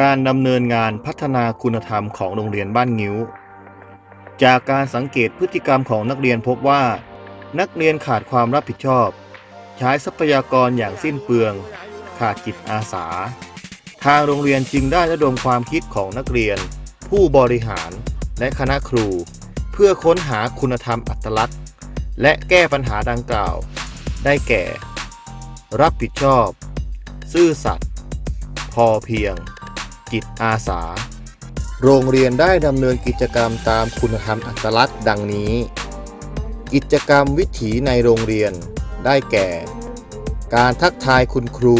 การดำเนินงานพัฒนาคุณธรรมของโรงเรียนบ้านงิ้ว จากการสังเกตพฤติกรรมของนักเรียนพบว่า นักเรียนขาดความรับผิดชอบ ใช้ทรัพยากรอย่างสิ้นเปลือง ขาดจิตอาสา ทางโรงเรียนจึงได้ระดมความคิดของนักเรียน ผู้บริหารและคณะครู เพื่อค้นหาคุณธรรมอัตลักษณ์ และแก้ปัญหาดังกล่าว ได้แก่ รับผิดชอบ ซื่อสัตย์พอเพียง จิตอาสา โรงเรียนได้ดำเนินกิจกรรมตามคุณธรรมอัตลักษณ์ดังนี้ กิจกรรมวิถีในโรงเรียนได้แก่ การทักทายคุณครู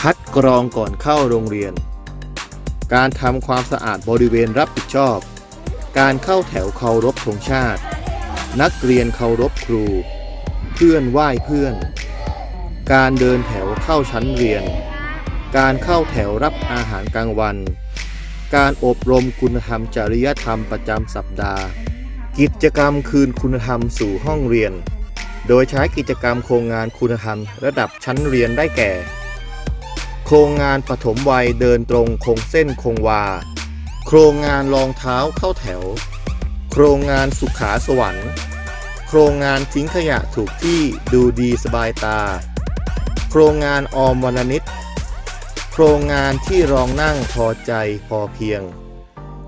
คัดกรองก่อนเข้าโรงเรียน การทำความสะอาดบริเวณรับผิดชอบ การเข้าแถวเคารพธงชาติ นักเรียนเคารพครู เพื่อนไหว้เพื่อน การเดินแถวเข้าชั้นเรียน การเข้าแถวรับอาหารกลางวัน การอบรมคุณธรรมจริยธรรมประจำสัปดาห์ กิจกรรมคืนคุณธรรมสู่ห้องเรียน โดยใช้กิจกรรมโครงงานคุณธรรมระดับชั้นเรียนได้แก่ โครงงานปฐมวัยเดินตรงคงเส้นคงวา โครงงานรองเท้าเข้าแถว โครงงานสุขาสวรรค์ โครงงานทิ้งขยะถูกที่ดูดีสบายตา โครงงานออมวรรณนิต โครงงานที่รองนั่งพอใจพอเพียง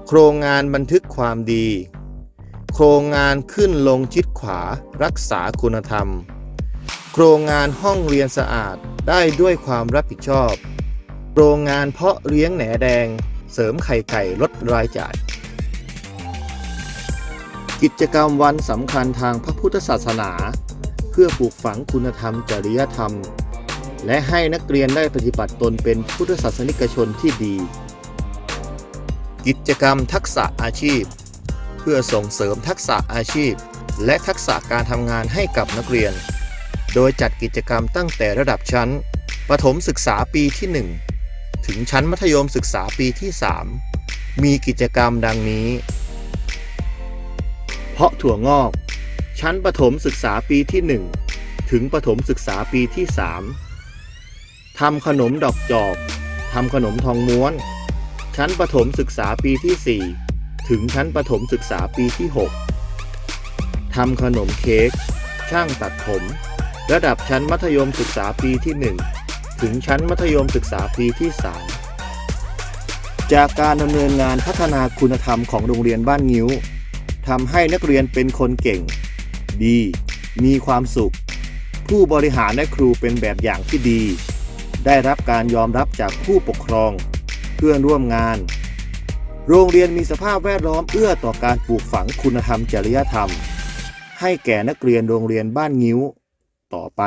โครงงานบันทึกความดี โครงงานขึ้นลงชิดขวารักษาคุณธรรม โครงงานห้องเรียนสะอาดได้ด้วยความรับผิดชอบ โครงงานเพาะเลี้ยงแหนแดง เสริมไข่ไก่ลดรายจ่าย กิจกรรมวันสำคัญทางพระพุทธศาสนา เพื่อปลูกฝังคุณธรรมจริยธรรม และให้นักเรียนได้ปฏิบัติตนเป็นพุทธศาสนิกชนที่ดี กิจกรรมทักษะอาชีพ เพื่อส่งเสริมทักษะอาชีพ และทักษะการทำงานให้กับนักเรียน โดยจัดกิจกรรมตั้งแต่ระดับชั้น ประถมศึกษาปีที่ 1 ถึงชั้นมัธยมศึกษาปีที่ 3 มีกิจกรรมดังนี้ เพาะถั่วงอก ชั้นประถมศึกษาปีที่ 1 ถึงประถมศึกษาปีที่ 3 ทำขนมดอกจอกทำขนมทองม้วน ชั้นประถมศึกษาปีที่ 4 ถึงชั้นประถมศึกษาปีที่ 6 ทำขนมเค้ก ช่างตัดผม ระดับชั้นมัธยมศึกษาปีที่ 1 ถึงชั้นมัธยมศึกษาปีที่ 3 จากการดำเนินงานพัฒนาคุณธรรมของโรงเรียนบ้านงิ้วทำให้นักเรียนเป็นคนเก่ง ดี มีความสุข ผู้บริหารและครูเป็นแบบอย่างที่ดี ได้รับการยอมรับจากผู้ปกครอง เพื่อนร่วมงาน โรงเรียนมีสภาพแวดล้อมเอื้อต่อการปลูกฝังคุณธรรมจริยธรรม ให้แก่นักเรียนโรงเรียนบ้านงิ้วต่อไป